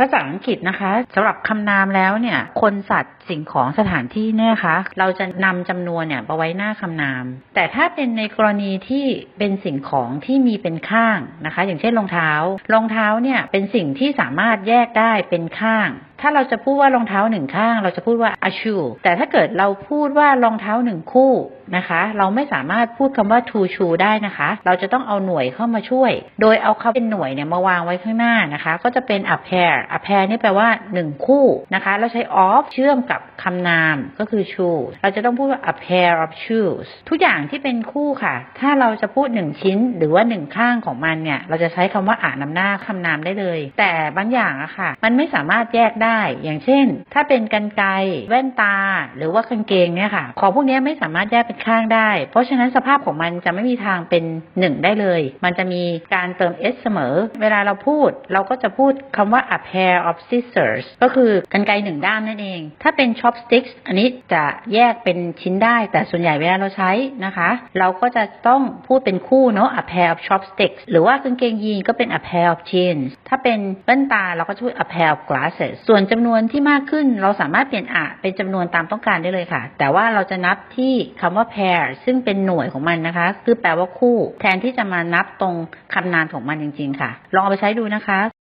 ภาษาอังกฤษนะคะสำหรับคำนามแล้วเนี่ย คนสัตว์สิ่งของสถานที่เนี่ยคะเราจะนำจำนวนเนี่ยมาไว้หน้าคำนาม แต่ถ้าเป็นในกรณีที่เป็นสิ่งของที่มีเป็นข้างนะคะ อย่างเช่นรองเท้ารองเท้าเนี่ยเป็นสิ่งที่สามารถแยกได้เป็นข้าง ถ้าเราจะพูดว่ารองเท้าหนึ่งข้าง เราจะพูดว่า a shoe แต่ถ้าเกิดเราพูดว่ารองเท้าหนึ่งคู่นะคะ เราไม่สามารถพูดคำว่า two shoe ได้นะคะ เราจะต้องเอาหน่วยเข้ามาช่วย โดยเอาคำเป็นหน่วยเนี่ยมาวางไว้ข้างหน้านะคะ ก็จะเป็น a pair a pair นี่แปลว่าหนึ่งคู่นะคะเราใช้ of เชื่อมกับคำนามก็คือ shoe เราจะต้องพูดว่า a pair of shoes ทุกอย่างที่เป็นคู่ค่ะ ถ้าเราจะพูดหนึ่งชิ้น หรือว่าหนึ่งข้างของมันเนี่ย เราจะใช้คำว่าอ่านำหน้าคำนามได้เลย แต่บางอย่างอะค่ะ มันไม่สามารถแยกได้อย่างเช่น ถ้าเป็นกันไกรแว่นตา หรือว่ากางเกงเนี่ยค่ะ ของพวกนี้ไม่สามารถแยกเป็นข้างได้ เพราะฉะนั้นสภาพของมันจะไม่มีทางเป็นหนึ่งได้เลย มันจะมีการเติม s เสมอ เวลาเราพูด เราก็จะพูดคำว่า a pair of scissors ก็คือกันไกรหนึ่งด้ามนั่นเอง ถ้าเป็น chopsticks อันนี้จะแยกเป็นชิ้นได้ แต่ส่วนใหญ่เวลาเราใช้นะคะ เราก็จะต้องพูดเป็นคู่เนาะ a pair of chopsticks หรือว่ากางเกงยีนก็เป็น a pair of jeans ถ้าเป็นแว่นตาเราก็จะพูด a pair of glasses ส่วนนจำนวนที่มากขึ้นเราสามารถเปลี่ยนอะเป็นจำนวนตามต้องการได้เลยค่ะ แต่ว่าเราจะนับที่คำว่า pair ซึ่งเป็นหน่วยของมันนะคะ คือแปลว่าคู่ แทนที่จะมานับตรงคำนามของมันจริง ๆ ค่ะ ลองเอาไปใช้ดูนะคะ